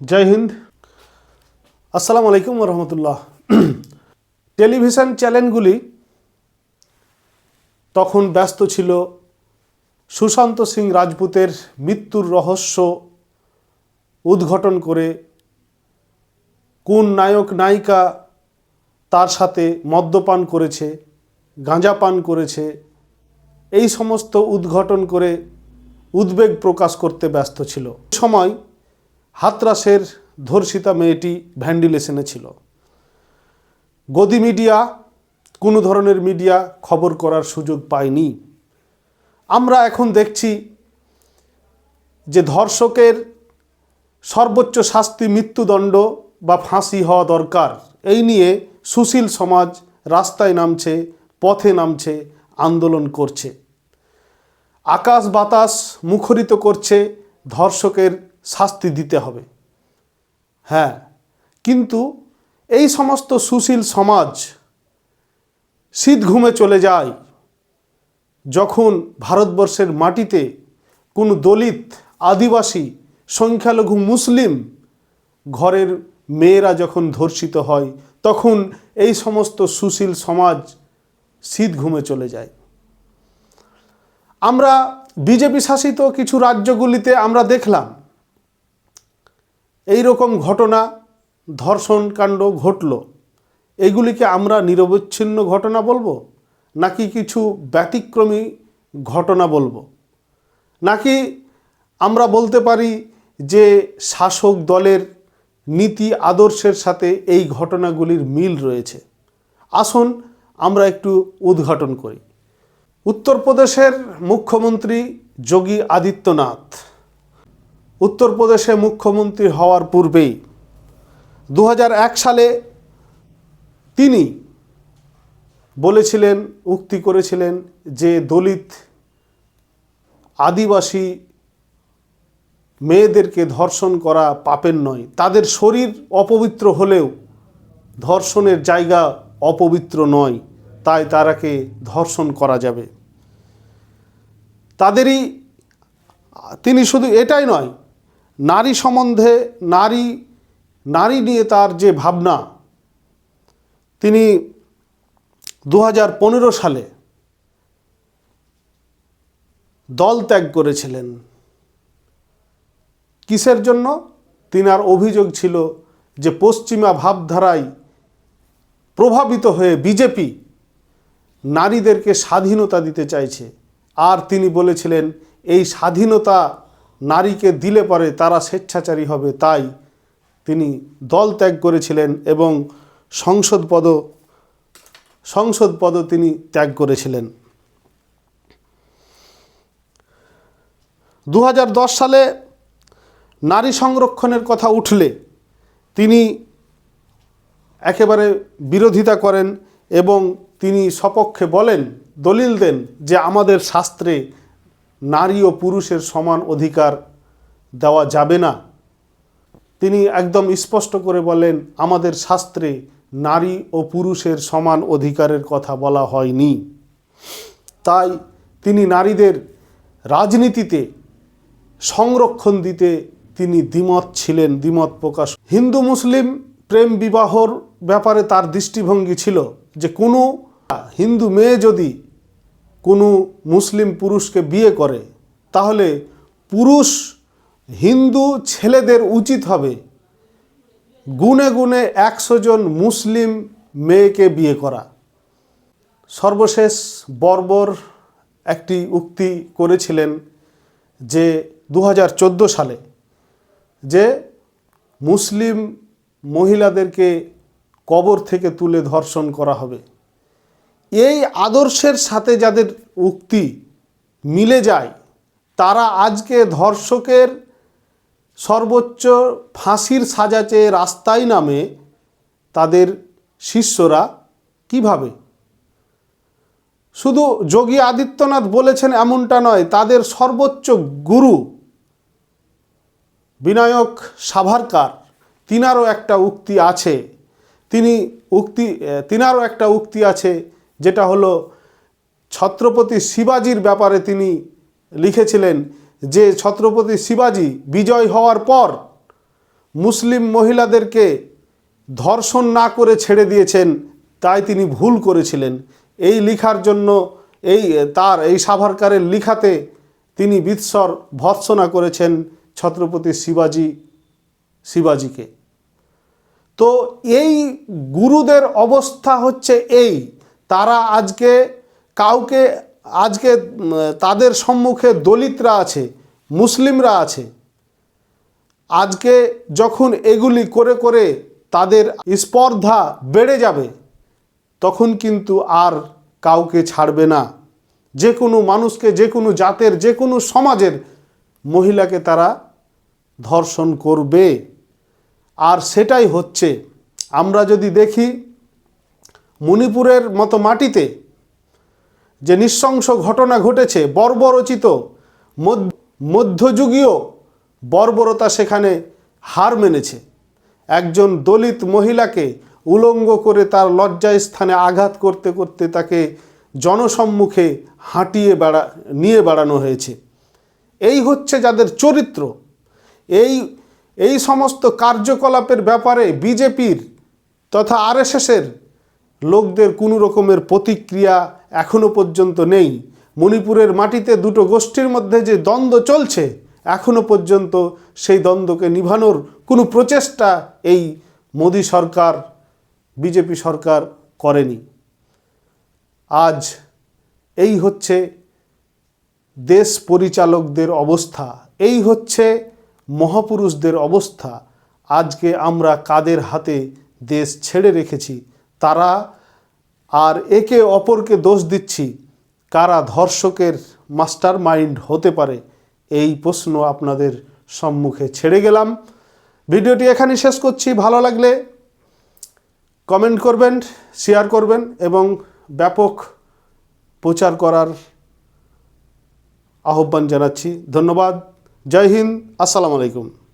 জয় হিন্দ। আসসালামু আলাইকুম রহমতুল্লাহ। টেলিভিশন চ্যানেলগুলি তখন ব্যস্ত ছিল সুশান্ত সিং রাজপুতের মৃত্যুর রহস্য উদ্ঘাটন করে কোন নায়ক নায়িকা তার সাথে মদ্যপান করেছে, গাঁজা পান করেছে, এই সমস্ত উদ্ঘাটন করে উদ্বেগ প্রকাশ করতে ব্যস্ত ছিল। সময় হাতরাসের ধর্ষিতা মেয়েটি ভ্যান্ডিলেশনে ছিল। গদি মিডিয়া, কোনো ধরনের মিডিয়া খবর করার সুযোগ পায়নি। আমরা এখন দেখছি যে ধর্ষকের সর্বোচ্চ শাস্তি মৃত্যুদণ্ড বা ফাঁসি হওয়া দরকার। এই নিয়ে সুশীল সমাজ রাস্তায় নামছে, পথে নামছে, আন্দোলন করছে। আকাশ বাতাস মুখরিত করছে ধর্ষকের শাস্তি দিতে হবে। হ্যাঁ কিন্তু এই সমস্ত সুশীল সমাজ শীত ঘুমে চলে যায় যখন ভারতবর্ষের মাটিতে কোনো দলিত আদিবাসী, সংখ্যালঘু মুসলিম ঘরের মেয়েরা যখন ধর্ষিত হয়, তখন এই সমস্ত সুশীল সমাজ শীত ঘুমে চলে যায়। আমরা বিজেপি শাসিত কিছু রাজ্যগুলিতে আমরা দেখলাম রকম ঘটনা, ধর্ষণ কাণ্ড ঘটল। এগুলিকে আমরা নিরবচ্ছিন্ন ঘটনা বলব? নাকি কিছু ব্যতিক্রমী ঘটনা বলব? নাকি আমরা বলতে পারি যে শাসক দলের নীতি আদর্শের সাথে এই ঘটনাগুলির মিল রয়েছে? আসুন আমরা একটু উদ্ঘাটন করি। উত্তরপ্রদেশের মুখ্যমন্ত্রী যোগী আদিত্যনাথ উত্তরপ্রদেশে মুখ্যমন্ত্রী হওয়ার পূর্বেই দু হাজার এক সালে তিনি বলেছিলেন, উক্তি করেছিলেন যে দলিত আদিবাসী মেয়েদেরকে ধর্ষণ করা পাপের নয়। তাদের শরীর অপবিত্র হলেও ধর্ষণের জায়গা অপবিত্র নয়, তাই তারাকে ধর্ষণ করা যাবে। তাদেরই, তিনি শুধু এটাই নয় নারী সম্বন্ধে নারী নারী নিয়ে তার যে ভাবনা, তিনি দু হাজার পনেরো সালে দল ত্যাগ করেছিলেন। কিসের জন্য? তিনার অভিযোগ ছিল যে পশ্চিমা ভাবধারায় প্রভাবিত হয়ে বিজেপি নারীদেরকে স্বাধীনতা দিতে চাইছে। আর তিনি বলেছিলেন, এই স্বাধীনতা নারীকে দিলে পরে তারা স্বেচ্ছাচারী হবে, তাই তিনি দল ত্যাগ করেছিলেন এবং সংসদ পদ সংসদ পদ তিনি ত্যাগ করেছিলেন। দু হাজার দশ সালে নারী সংরক্ষণের কথা উঠলে তিনি একেবারে বিরোধিতা করেন এবং তিনি সপক্ষে বলেন, দলিল দেন যে আমাদের শাস্ত্রে নারী ও পুরুষের সমান অধিকার দেওয়া যাবে না। তিনি একদম স্পষ্ট করে বলেন, আমাদের শাস্ত্রে নারী ও পুরুষের সমান অধিকারের কথা বলা হয়নি। তাই তিনি নারীদের রাজনীতিতে সংরক্ষণ দিতে তিনি দ্বিমত ছিলেন, দ্বিমত প্রকাশ। হিন্দু, মুসলিম প্রেম বিবাহর ব্যাপারে তার দৃষ্টিভঙ্গি ছিল যে কোনো হিন্দু মেয়ে যদি কোনো মুসলিম পুরুষকে বিয়ে করে, তাহলে পুরুষ হিন্দু ছেলেদের উচিত হবে গুণে গুনে একশো জন মুসলিম মেয়েকে বিয়ে করা। সর্বশেষ বর্বর একটি উক্তি করেছিলেন যে দু হাজার চোদ্দ সালে যে মুসলিম মহিলাদেরকে কবর থেকে তুলে ধর্ষণ করা হবে। এই আদর্শের সাথে যাদের উক্তি মিলে যায়, তারা আজকে ধর্ষকের সর্বোচ্চ ফাঁসির সাজা চেয়ে রাস্তায় নামে তাদের শিষ্যরা কীভাবে? শুধু যোগী আদিত্যনাথ বলেছেন এমনটা নয়, তাদের সর্বোচ্চ গুরু বিনায়ক সাভারকার, তিনারও একটা উক্তি আছে। তিনি উক্তি, তিনারও একটা উক্তি আছে যেটা হলো ছত্রপতি শিবাজির ব্যাপারে তিনি লিখেছিলেন যে ছত্রপতি শিবাজি বিজয় হওয়ার পর মুসলিম মহিলাদেরকে ধর্ষণ না করে ছেড়ে দিয়েছেন, তাই তিনি ভুল করেছিলেন। এই লিখার জন্য এই, তার এই সাভারকারের লিখাতে তিনি বিৎসর ভৎসনা করেছেন ছত্রপতি শিবাজি, শিবাজিকে। তো এই গুরুদের অবস্থা হচ্ছে এই তারা আজকে কাউকে, আজকে তাদের সম্মুখে দলিতরা আছে, মুসলিমরা আছে। আজকে যখন এগুলি করে করে তাদের স্পর্ধা বেড়ে যাবে, তখন কিন্তু আর কাউকে ছাড়বে না। যে কোনো মানুষকে, যে কোনো জাতের, যে কোনো সমাজের মহিলাকে তারা ধর্ষণ করবে। আর সেটাই হচ্ছে। আমরা যদি দেখি মণিপুরের মতো মাটিতে যে নৃশংস ঘটনা ঘটেছে, বর্বরচিত মধ্যযুগীয় বর্বরতা সেখানে হার মেনেছে। একজন দলিত মহিলাকে উলঙ্গ করে তার লজ্জায় স্থানে আঘাত করতে করতে তাকে জনসম্মুখে হাঁটিয়ে বেড়া, নিয়ে বেড়ানো হয়েছে। এই হচ্ছে যাদের চরিত্র। এই এই সমস্ত কার্যকলাপের ব্যাপারে বিজেপির তথা আরএসএসের লোকদের কোনো রকমের প্রতিক্রিয়া এখনও পর্যন্ত নেই। মণিপুরের মাটিতে দুটো গোষ্ঠীর মধ্যে যে দ্বন্দ্ব চলছে, এখনও পর্যন্ত সেই দ্বন্দ্বকে নিভানোর কোনো প্রচেষ্টা এই মোদী সরকার, বিজেপি সরকার করেনি। আজ এই হচ্ছে দেশ পরিচালকদের অবস্থা, এই হচ্ছে মহাপুরুষদের অবস্থা। আজকে আমরা কাদের হাতে দেশ ছেড়ে রেখেছি? তারা আর একে অপরকে দোষ দিচ্ছি। কারা ধর্ষকের মাস্টার মাইন্ড হতে পারে, এই প্রশ্ন আপনাদের সম্মুখে ছেড়ে গেলাম। ভিডিওটি এখানে শেষ করছি। ভালো লাগলে কমেন্ট করবেন, শেয়ার করবেন এবং ব্যাপক প্রচার করার আহ্বান জানাচ্ছি। ধন্যবাদ। জয় হিন্দ। আসসালামু আলাইকুম।